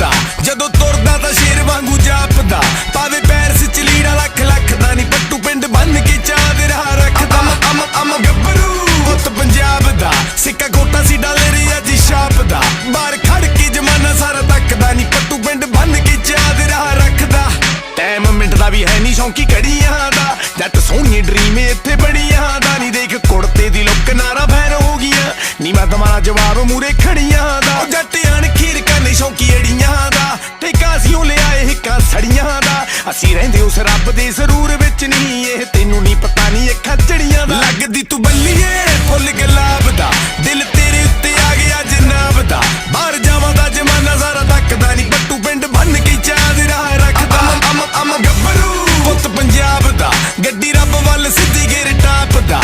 ਤੁਰਦਾ ਜਦੋਂ ਤੁਰਦਾ ਤਾਂ ਸ਼ੇਰ ਵਾਂਗੂ ਜਾਪਦਾ। ਪਾਵੇ ਪੈਰ ਸਿਚਲੀੜਾ ਲੱਖ ਲੱਖ ਦਾ ਨਹੀਂ ਪੱਟੂ ਪਿੰਡ ਬੰਨ ਕੇ ਚਾਹ ਦੇ ਰੱਖਦਾ। ਅਮ ਅਮ ਗੱਭਰੂ ਪੁੱਤ ਪੰਜਾਬ ਦਾ। ਸਿੱਕਾ ਗੋਟਾ ਸੀ ਡਾਲੇ ਰਿਆ ਜੀ ਦਾ। ਬਾਹਰ ਖੜ ਕੇ ਜਮਾਨਾ ਸਾਰਾ ਤੱਕਦਾ ਨਹੀਂ ਪੱਟੂ ਪਿੰਡ ਬੰਨ ਕੇ ਚਾਹ ਦੇ ਰੱਖਦਾ। ਟਾਈਮ ਮਿੰਟ ਦਾ ਵੀ ਹੈ ਨਹੀਂ ਸ਼ੌਂਕੀ ਕੜੀਆਂ ਦਾ। ਜੱਟ ਸੋਹਣੀ ਡਰੀਮ ਇੱਥੇ ਬੜੀਆਂ ਦਾ। ਨਹੀਂ ਦੇਖ ਕੁੜਤੇ ਦੀ ਲੁੱਕ ਨਾਰਾ ਭੈਰ ਹੋ ਗਈਆਂ। ਨੀ ਮੈਂ ਤੁਹਾਡਾ ਜਵਾਬ ਮੂਰੇ ਅਸੀਂ ਰਹਿੰਦੇ ਉਸ ਰੱਬ ਦੇ ਜ਼ਰੂਰ ਵਿੱਚ ਨਹੀਂ ਇਹ। ਤੈਨੂੰ ਨਹੀਂ ਪਤਾ ਨਹੀਂ ਅੱਖਾਂ ਚੜੀਆਂ ਦਾ। ਲੱਗਦੀ ਤੂੰ ਬੱਲੀਏ, ਫੁੱਲ ਗੁਲਾਬ ਦਾ। ਦਿਲ ਤੇਰੇ ਉੱਤੇ ਆ ਗਿਆ ਜਨਾਬ ਦਾ। ਬਾਹਰ ਜਾਵਾਂ ਦਾ ਜਮਾਨਾ ਜ਼ਾਰਾ ਤੱਕਦਾ ਨਹੀਂ ਬੱਟੂ ਪਿੰਡ ਬੰਨ ਕੇ ਚਾਦ ਰਾਹ ਰੱਖਦਾ। ਅਮ ਅਮ ਗੱਭਰੂ, ਪੁੱਤ ਪੰਜਾਬ ਦਾ। ਗੱਡੀ ਰੱਬ ਵੱਲ ਸਿੱਧੀ ਗੇਰ ਟਾਪ ਦਾ